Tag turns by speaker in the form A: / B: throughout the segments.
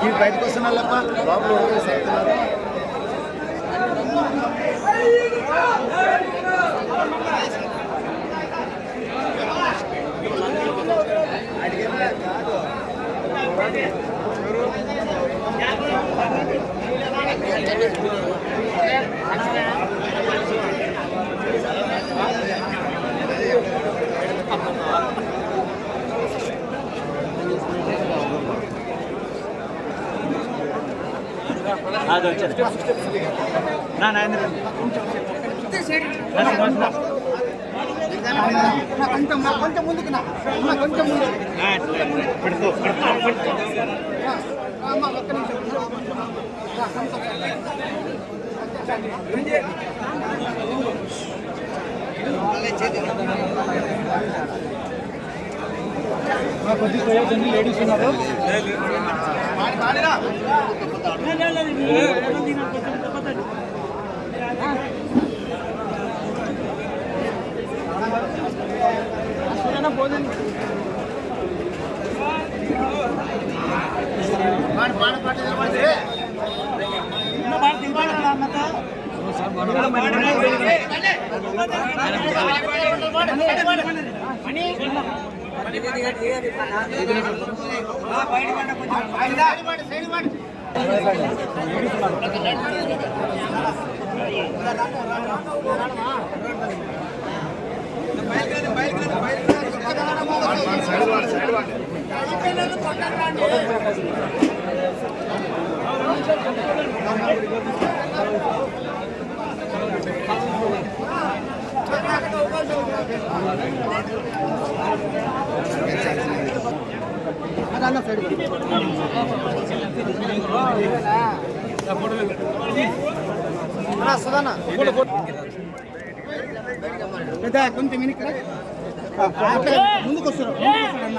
A: ఈ బయటకు వస్తున్నాళ్ళప్ప లోపల వదిలేసి వెళ్తున్నారు.
B: అది వచ్చాను నా నాయన
A: కొంచెం కొంచెం ముందుకు నా కొంచెం ముందు
B: పెడుతూ పెడుతూ పెడుతూ
A: ఒక్క నిమిషం. రా, కొంచెం. కొద్ది ప్రయోజనం లేడీస్ ఉన్నారు సైడ్ వాడు సైడ్ వాడు అదన్న సైడ్ సుధానా పెద్ద కొంచెం వెనక్కి ముందుకు వస్తారు ముందుకు వస్తారు అన్న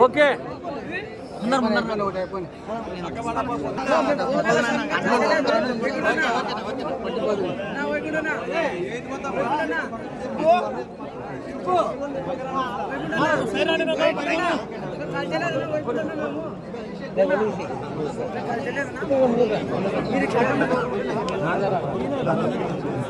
C: ఓకే
A: ముందర ముందర ఒకటి అయిపోయింది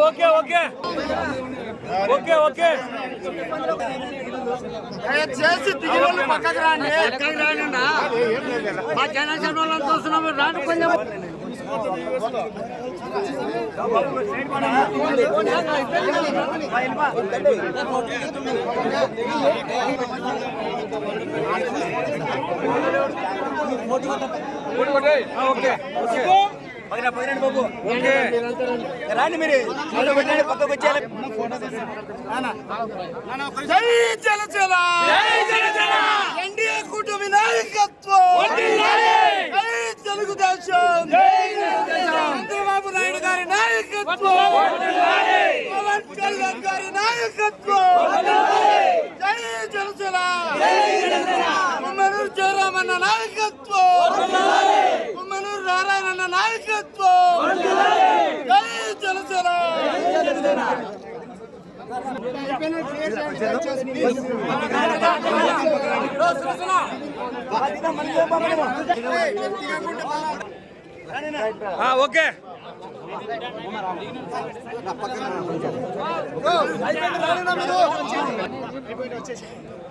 C: ఓకే ఓకే. ఓకే ఓకే
A: చేసి దిగి వాళ్ళు పక్కకు రాండి పక్కకి రాండి మా జనసేన వాళ్ళని చూస్తున్నాము రాండి కొంచెం
C: ఓకే ఓకే ఓకే ఓకే.
A: రాండి మీరు. అటు పెట్టండి పక్కకు వచ్చేయాలి. జై జనసేన!
C: జై జనసేన!
A: ఎన్డీఏ కూటమి నాయకత్వం! జై తెలుగుదేశం! చంద్రబాబు నాయుడు గారి నాయకత్వం!
C: కళ్యాణ్ గారి నాయకత్వం! జై జనసేన! కుమ్మనూరు జయరామన్న నాయకత్వం! నాయకత్వం! జై జనసేన
D: ఆ, ఓకే.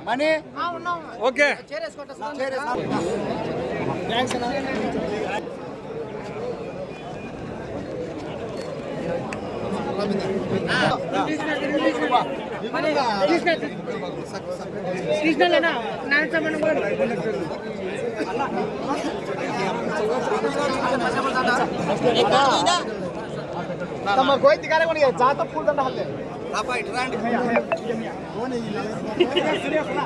C: మనీ?
D: ఓకే.
A: కృష్ణలేనా నాయన సంబంధం కూడా అయిపోయింది అయిపోయింది సిగ్నల్ ఖాళీగా ఉన్నా.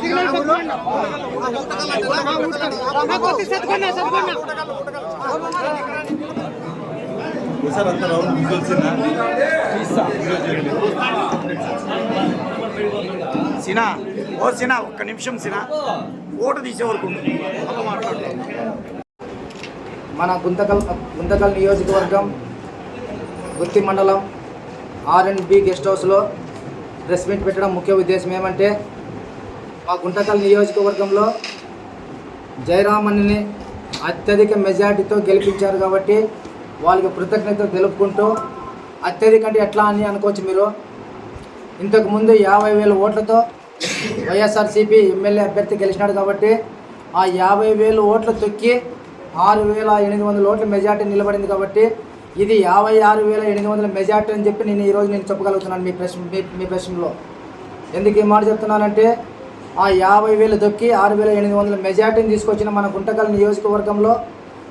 A: సిగ్నల్ సత్తుకున్నా. మా కొద్ది సత్తుకున్నా, సత్తుకున్నా.
B: సార్ అంత రౌండ్ తీసుకోవాల్సిందా
C: సినా ఓ సినా ఒక్క నిమిషం సినా. ఓటు తీసే వరకు
E: మన గుంతకల్ గుంతకల్ నియోజకవర్గం గుత్తి మండలం ఆర్ అండ్ బి గెస్ట్ హౌస్లో ప్రెస్ మీట్ పెట్టడం ముఖ్య ఉద్దేశం ఏమంటే మా గుంతకల్ నియోజకవర్గంలో జయరామన్ని అత్యధిక మెజార్టీతో గెలిపించారు కాబట్టి వాళ్ళకి కృతజ్ఞత తెలుపుకుంటూ అత్యధిక అంటే ఎట్లా అని అనుకోవచ్చు మీరు? ఇంతకుముందు యాభై వేల ఓట్లతో వైఎస్ఆర్సీపీ ఎమ్మెల్యే అభ్యర్థి గెలిచినాడు కాబట్టి ఆ యాభై వేలు ఓట్లు తొక్కి ఆరు వేల ఎనిమిది వందల ఓట్ల మెజార్టీ నిలబడింది కాబట్టి ఇది యాభై ఆరు వేల ఎనిమిది వందల మెజార్టీ అని చెప్పి నేను ఈరోజు నేను చెప్పగలుగుతున్నాను మీ ప్రశ్న మీ మీ ప్రశ్నలో. ఎందుకు ఈ మాట చెప్తున్నానంటే ఆ యాభై వేలు దొక్కి ఆరు వేల ఎనిమిది వందల మెజార్టీని తీసుకొచ్చిన మన గుంటకల్ నియోజకవర్గంలో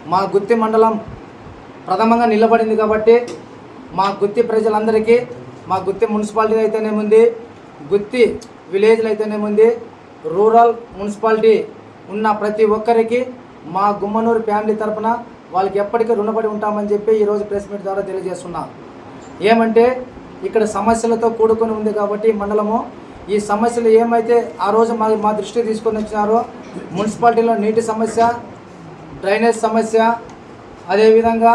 E: మా గుత్తి మండలం ప్రథమంగా నిలబడింది కాబట్టి మా గుత్తి ప్రజలందరికీ మా గుత్తి మున్సిపాలిటీ అయితేనేముంది గుత్తి విలేజ్లు అయితేనేముంది రూరల్ మున్సిపాలిటీ ఉన్న ప్రతి ఒక్కరికి మా గుమ్మనూరు ఫ్యామిలీ తరపున వాళ్ళకి ఎప్పటికీ రుణపడి ఉంటామని చెప్పి ఈరోజు ప్రెస్ మీట్ ద్వారా తెలియజేస్తున్నా. ఏమంటే ఇక్కడ సమస్యలతో కూడుకొని ఉంది కాబట్టి మండలము ఈ సమస్యలు ఏమైతే ఆ రోజు మా మా దృష్టికి తీసుకొని వచ్చినారో మున్సిపాలిటీలో నీటి సమస్య డ్రైనేజ్ సమస్య అదేవిధంగా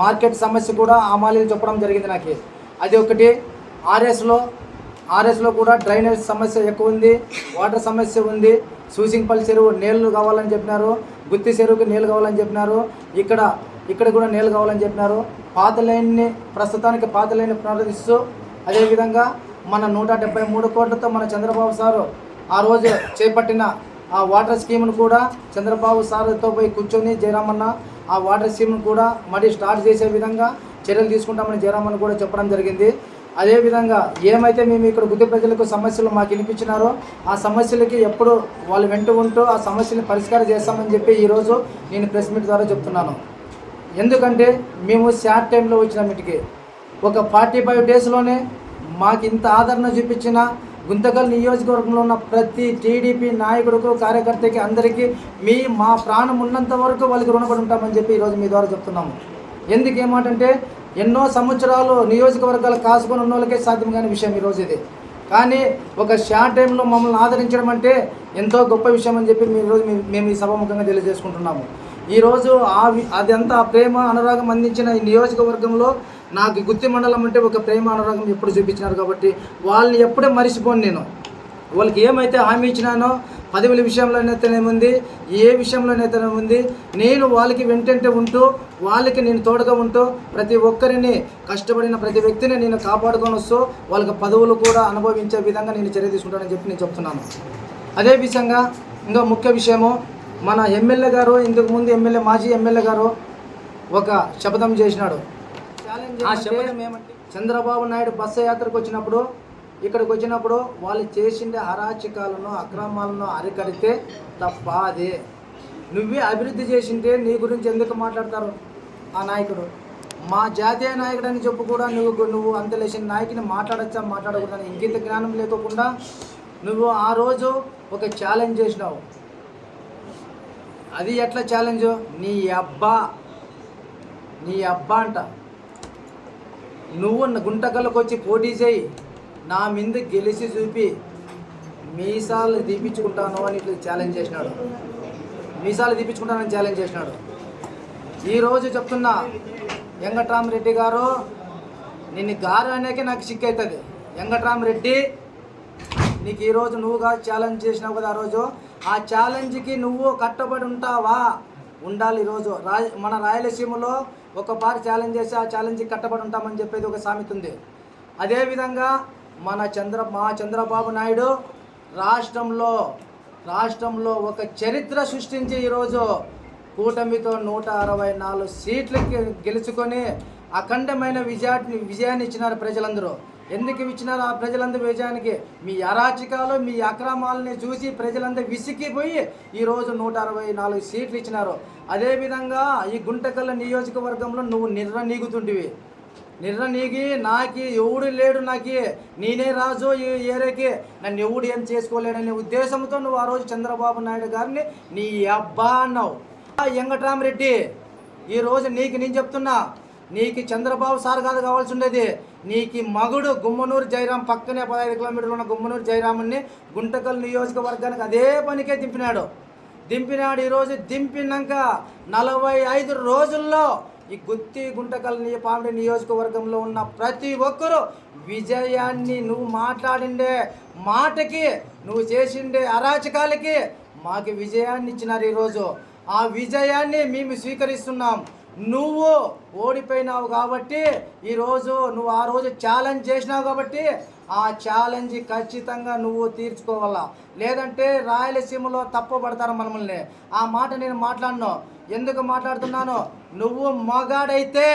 E: మార్కెట్ సమస్య కూడా ఆమాలీలు చెప్పడం జరిగింది నాకు. అది ఒకటి. ఆర్ఎస్లో ఆర్ఎస్లో కూడా డ్రైనేజ్ సమస్య ఎక్కువ ఉంది వాటర్ సమస్య ఉంది సూసింగ్పల్లి చెరువు నీళ్ళు కావాలని చెప్పినారు గుత్తి చెరువుకి నీళ్ళు కావాలని చెప్పినారు ఇక్కడ ఇక్కడ కూడా నీళ్ళు కావాలని చెప్పినారు. పాత లైన్ని ప్రస్తుతానికి పాత లైన్ పునరుద్ధరిస్తూ అదేవిధంగా మన నూట డెబ్బై మూడు కోట్లతో మన చంద్రబాబు సారు ఆ రోజు చేపట్టిన ఆ వాటర్ స్కీమ్ను కూడా చంద్రబాబు సార్తో పోయి కూర్చొని జయరామన్న ఆ వాటర్ స్కీమ్ను కూడా మళ్ళీ స్టార్ట్ చేసే విధంగా చర్యలు తీసుకుంటామని జయరామన్ కూడా చెప్పడం జరిగింది. అదేవిధంగా ఏమైతే మేము ఇక్కడ గుద్దె ప్రజలకు సమస్యలు మాకు వినిపించినారో ఆ సమస్యలకి ఎప్పుడు వాళ్ళు వెంట ఉంటూ ఆ సమస్యని పరిష్కారం చేస్తామని చెప్పి ఈరోజు నేను ప్రెస్ మీట్ ద్వారా చెప్తున్నాను. ఎందుకంటే మేము షార్ట్ టైంలో వచ్చిన మీటికి ఒక ఫార్టీ ఫైవ్ డేస్లోనే మాకు ఇంత ఆదరణ చూపించిన గుంతకల్ నియోజకవర్గంలో ఉన్న ప్రతి టీడీపీ నాయకుడికి కార్యకర్తకి అందరికీ మీ మా ప్రాణం ఉన్నంత వరకు వాళ్ళకి రుణపడి ఉంటామని చెప్పి ఈరోజు మీ ద్వారా చెప్తున్నాము. ఎందుకు ఏమాటంటే ఎన్నో సంవత్సరాలు నియోజకవర్గాలు కాసుకొని ఉన్న వాళ్ళకే సాధ్యం కాని విషయం ఈరోజు ఇది. కానీ ఒక షార్ట్ టైంలో మమ్మల్ని ఆదరించడం అంటే ఎంతో గొప్ప విషయం అని చెప్పి మీ ఈరోజు మేము ఈ సభాముఖంగా తెలియజేసుకుంటున్నాము. ఈరోజు ఆ అదంతా ప్రేమ అనురాగం అందించిన ఈ నియోజకవర్గంలో నాకు గుత్తి మండలం అంటే ఒక ప్రేమ అనురాగం ఎప్పుడు చూపించినారు కాబట్టి వాళ్ళని ఎప్పుడే మరిచిపోను నేను. వాళ్ళకి ఏమైతే హామీ ఇచ్చినానో పదవుల విషయంలోనైతేనేముంది ఏ విషయంలోనైతేనేముంది నేను వాళ్ళకి వెంటంటే ఉంటూ వాళ్ళకి నేను తోడుగా ఉంటూ ప్రతి ఒక్కరిని కష్టపడిన ప్రతి వ్యక్తిని నేను కాపాడుకొని వస్తూ వాళ్ళకి పదవులు కూడా అనుభవించే విధంగా నేను చర్య తీసుకుంటానని చెప్పి నేను చెప్తున్నాను. అదే విధంగా ఇంకా ముఖ్య విషయము మన ఎమ్మెల్యే గారు ఇంతకుముందు ఎమ్మెల్యే మాజీ ఎమ్మెల్యే గారు ఒక శపథం చేసినాడు. చంద్రబాబు నాయుడు బస్సు యాత్రకు వచ్చినప్పుడు ఇక్కడికి వచ్చినప్పుడు వాళ్ళు చేసిండే అరాచకాలను అక్రమాలను అరికడితే తప్ప అదే. నువ్వే అభివృద్ధి చేసింటే నీ గురించి ఎందుకు మాట్లాడతారు ఆ నాయకుడు? మా జాతీయ నాయకుడు అని చెప్పు కూడా నువ్వు నువ్వు అంత లేచిన నాయకుని మాట్లాడచ్చా మాట్లాడకూడదని ఇంకింత జ్ఞానం లేకోకుండా నువ్వు ఆ రోజు ఒక ఛాలెంజ్ చేసినావు. అది ఎట్లా ఛాలెంజ్ నీ అబ్బా. నీ అబ్బా అంట. నువ్వు గుంటకలకు వచ్చి పోటీ చేయి. నా మీద గెలిచి చూపి మీసాలు తీపించుకుంటాను అని ఇట్లా ఛాలెంజ్ చేసినాడు. మీసాలు తీపించుకుంటానని ఛాలెంజ్ చేసినాడు. ఈరోజు చెప్తున్నా వెంకట్రామరెడ్డి గారు నిన్ను గారు అనేకే నాకు సిక్ అవుతుంది వెంకట్రామరెడ్డి నీకు ఈరోజు నువ్వుగా ఛాలెంజ్ చేసినావు కదా ఆ రోజు. ఆ ఛాలెంజ్కి నువ్వు కట్టబడి ఉంటావా? ఉండాలి ఈరోజు రాయ మన రాయలసీమలో ఒకపారి ఛాలెంజ్ చేసి ఆ ఛాలెంజ్కి కట్టబడి ఉంటామని చెప్పేది ఒక సామెత ఉంది. అదేవిధంగా మన చంద్ర మా చంద్రబాబు నాయుడు రాష్ట్రంలో రాష్ట్రంలో ఒక చరిత్ర సృష్టించి ఈరోజు కూటమితో నూట అరవై నాలుగు సీట్లకి గెలుచుకొని అఖండమైన విజయాన్ని విజయాన్ని ఇచ్చినారు ప్రజలందరూ. ఎందుకు ఇచ్చినారు ఆ ప్రజలందరూ విజయానికి మీ అరాచకాలు మీ అక్రమాలని చూసి ప్రజలందరూ విసిగిపోయి ఈరోజు నూట అరవై నాలుగు సీట్లు ఇచ్చినారు. అదేవిధంగా ఈ గుంటకల్ల నియోజకవర్గంలో నువ్వు నిర్ణీగుతుంటివి నిర్ణీగి నాకి ఎవడు లేడు నాకి నేనే రాజు ఈ ఏరియాకి. నన్ను ఎవడు ఏం చేసుకోలేడనే ఉద్దేశంతో నువ్వు ఆ రోజు చంద్రబాబు నాయుడు గారిని నీ అబ్బా అన్నావు. ఆ వెంకటరామరెడ్డి ఈ రోజు నీకు నేను చెప్తున్నా నీకు చంద్రబాబు సార్ కాదు కావాల్సి ఉండేది. నీకు మగుడు గుమ్మనూరు జయరాం పక్కనే పదహైదు కిలోమీటర్లు ఉన్న గుమ్మనూరు జయరాముని గుంటకల్ నియోజకవర్గానికి అదే పనికే దింపినాడు. దింపినాడు ఈరోజు దింపినాక నలభై ఐదు రోజుల్లో ఈ గుత్తి గుంటకల్ నీ పామిడి నియోజకవర్గంలో ఉన్న ప్రతి ఒక్కరూ విజయాన్ని నువ్వు మాట్లాడిండే మాటకి నువ్వు చేసిండే అరాచకాలకి మాకు విజయాన్ని ఇచ్చినారు ఈరోజు ఆ విజయాన్ని మేము స్వీకరిస్తున్నాం. నువ్వు ఓడిపోయినావు కాబట్టి ఈరోజు నువ్వు ఆ రోజు ఛాలెంజ్ చేసినావు కాబట్టి ఆ ఛాలెంజ్ ఖచ్చితంగా నువ్వు తీర్చుకోవాలా. లేదంటే రాయలసీమలో తప్పబడతారు మనల్ని. ఆ మాట నేను మాట్లాడను. ఎందుకు మాట్లాడుతున్నాను? నువ్వు మగాడైతే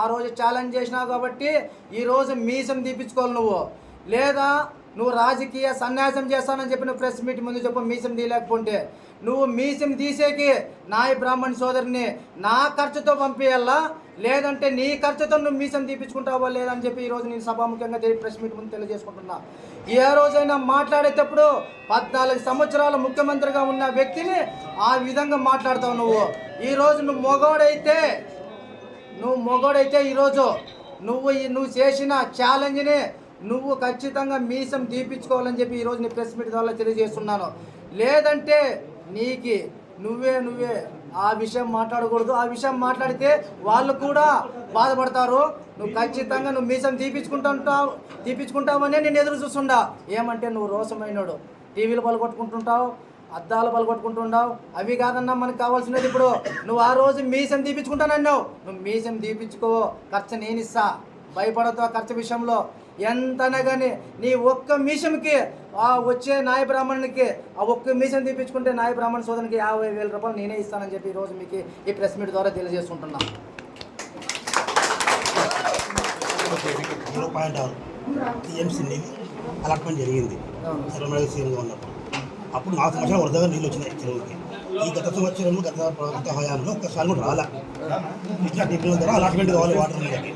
E: ఆ రోజు ఛాలెంజ్ చేసినావు కాబట్టి ఈరోజు మీసం తీపించుకోవాలి నువ్వు. లేదా నువ్వు రాజకీయ సన్యాసం చేస్తానని చెప్పిన ప్రెస్ మీట్ ముందు చెప్పు మీసం తీయలేకపోతే నువ్వు మీసం తీసేకి నాయ బ్రాహ్మణ్ సోదరిని నా ఖర్చుతో పంపేయాలా లేదంటే నీ ఖర్చుతో నువ్వు మీసం తీపించుకుంటావా లేదని చెప్పి ఈరోజు నేను సభాముఖంగా తెలియ ప్రెస్ మీట్ ముందు తెలియజేసుకుంటున్నా. ఏ రోజైనా మాట్లాడేటప్పుడు పద్నాలుగు సంవత్సరాల ముఖ్యమంత్రిగా ఉన్న వ్యక్తిని ఆ విధంగా మాట్లాడతావు నువ్వు. ఈరోజు నువ్వు మొగోడైతే నువ్వు మొగోడైతే ఈరోజు నువ్వు నువ్వు చేసిన ఛాలెంజ్ని నువ్వు ఖచ్చితంగా మీసం తీపించుకోవాలని చెప్పి ఈరోజు నీ ప్రెస్ మీట్ ద్వారా తెలియజేస్తున్నాను. లేదంటే నీకి నువ్వే నువ్వే ఆ విషయం మాట్లాడకూడదు. ఆ విషయం మాట్లాడితే వాళ్ళు కూడా బాధపడతారు. నువ్వు ఖచ్చితంగా నువ్వు మీసం తీపించుకుంటుంటావు తీపించుకుంటావనే నేను ఎదురు చూస్తుండా. ఏమంటే నువ్వు రోసమైనడు టీవీలు పలగొట్టుకుంటుంటావు అద్దాలు పలగొట్టుకుంటున్నావు అవి కాదన్నా మనకు కావాల్సినది ఇప్పుడు. నువ్వు ఆ రోజు మీసం తీపించుకుంటానన్నావు నువ్వు మీసం తీపించుకో ఖర్చు నేను ఇస్తా. భయపడతావు ఖర్చు విషయంలో. ఎంతనే కానీ నీ ఒక్క మీసంకి ఆ వచ్చే నాయ బ్రాహ్మణునికి ఆ ఒక్క మీసం తీపించుకుంటే నాయ బ్రాహ్మణ సోదరునికి యాభై వేల రూపాయలు నేనే ఇస్తానని చెప్పి ఈరోజు మీకు ఈ ప్రెస్ మీట్ ద్వారా తెలియజేసుకుంటున్నా.
F: పాయింట్ ఆరు. అలాట్మెంట్ జరిగింది. చంద్రబాబు సీఎంగా ఉన్నప్పుడు. అప్పుడు నాలుగు సంవత్సరాలు వరదగా నీళ్ళు వచ్చినాయి చెరువుకి. ఈ గత సంవత్సరంలో గత గత హయాంలో ఒక్కసారి కూడా రాలా. కృష్ణా ట్రిబ్యునల్ ద్వారా అలాట్మెంట్ కావాలి వాటర్ మనకి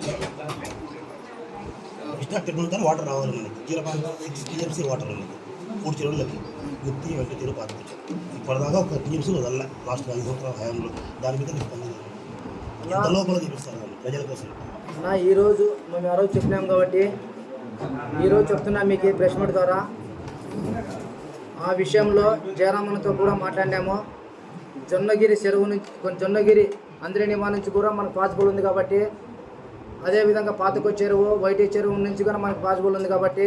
F: ట్రిబ్యునల్ ద్వారా వాటర్ రావాలి మనకి. Zero point six TMC water ఉన్నది మూడు చెరువులకి. గుత్తి వెంట చెరువు పాతికొచ్చాం ఇప్పటిదాకా ఒక టీఎంసీ వదల లాస్ట్ ఐదు సంవత్సరాల హయాంలో. దాని మీద నేను ఎంత లోపల చూపిస్తారు ప్రజల కోసం.
E: నా ఈరోజు మేము ఆ రోజు చెప్పినాం కాబట్టి ఈరోజు చెప్తున్నా మీకు ప్రెస్ మీట్ ద్వారా. ఆ విషయంలో జయరామన్తో కూడా మాట్లాడినాము. జొన్నగిరి చెరువు నుంచి జొన్నగిరి అంద్రేనిమా నుంచి కూడా మనకు పాసిబుల్ ఉంది కాబట్టి అదేవిధంగా పాతకో చెరువు వైటి చెరువు నుంచి కూడా మనకు పాసిబుల్ ఉంది కాబట్టి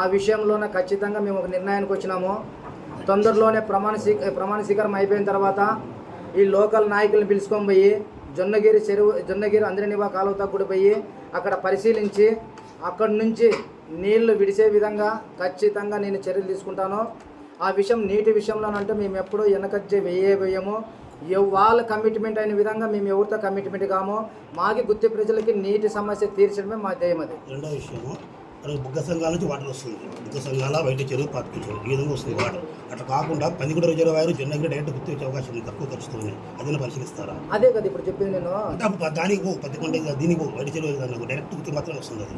E: ఆ విషయంలోనే ఖచ్చితంగా మేము ఒక నిర్ణయానికి వచ్చినాము. తొందరలోనే ప్రమాణ స్వీ ప్రమాణ స్వీకారం అయిపోయిన తర్వాత ఈ లోకల్ నాయకులను పిలుచుకొని పోయి జొన్నగిరి చెరువు జొన్నగిరి అందరినివా కాలువ తగ్గుడు పోయి అక్కడ పరిశీలించి అక్కడి నుంచి నీళ్ళు విడిసే విధంగా ఖచ్చితంగా నేను చర్యలు తీసుకుంటాను. ఆ విషయం నీటి విషయంలోనంటే మేము ఎప్పుడూ వెనకజ్జే వేయే వేయము. వాళ్ళ కమిట్మెంట్ అయిన విధంగా మేము ఎవరితో కమిట్మెంట్ కామో మాకి గుత్తి ప్రజలకి నీటి సమస్య తీర్చడమే మా ధ్యేయం అది.
F: రెండో విషయము మనకి బుగ్గ సంఘాల నుంచి వాటర్ వస్తుంది. బుగ్గ సంఘాల బయట చెరువు పాతిక చెరువు ఈ విధంగా వస్తుంది వాటర్. అట్లా కాకుండా పందిగుడ రిజర్వాయర్ జొన్నగిరి డైరెక్ట్ గుర్తు వచ్చే అవకాశం ఉంది. తక్కువ ఖర్చుతోనే అదైనా పరిశీలిస్తారా?
E: అదే కదా ఇప్పుడు చెప్పింది నేను.
F: దానికి పో పత్తికొండ దీనికి పో బయట చెరువు దానికి డైరెక్ట్ గుర్తు మాత్రమే వస్తుంది అది.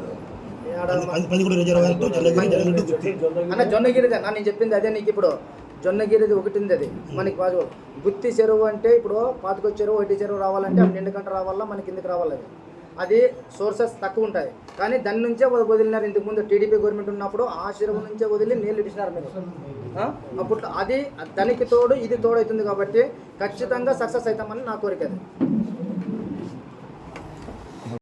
F: పంది- పందిగుడ రిజర్వాయర్ టు జొన్నగిరి జొన్నగిరి
E: అన్న జొన్నగిరిదే? అన్న నేను చెప్పింది అదే నీకు ఇప్పుడు. జొన్నగిరిది ఒకటి ఉంది అది. మనకి బాగా గుత్తి చెరువు అంటే ఇప్పుడు పాతకొ చెరువు ఒకటి చెరువు రావాలంటే అవి నిండుకంట రావాలా మన కిందకి రావాలి అది? అది సోర్సెస్ తక్కువ ఉంటాయి. కానీ దాని నుంచే వదిలినారు. ఇంతకు ముందు టీడీపీ గవర్నమెంట్ ఉన్నప్పుడు ఆ చెరువు నుంచే వదిలి నీళ్ళు ఇచ్చినారు మీరు. అప్పట్లో అప్పుడు అది దానికి తోడు ఇది తోడు అవుతుంది కాబట్టి ఖచ్చితంగా సక్సెస్ అవుతామని నా కోరిక అది.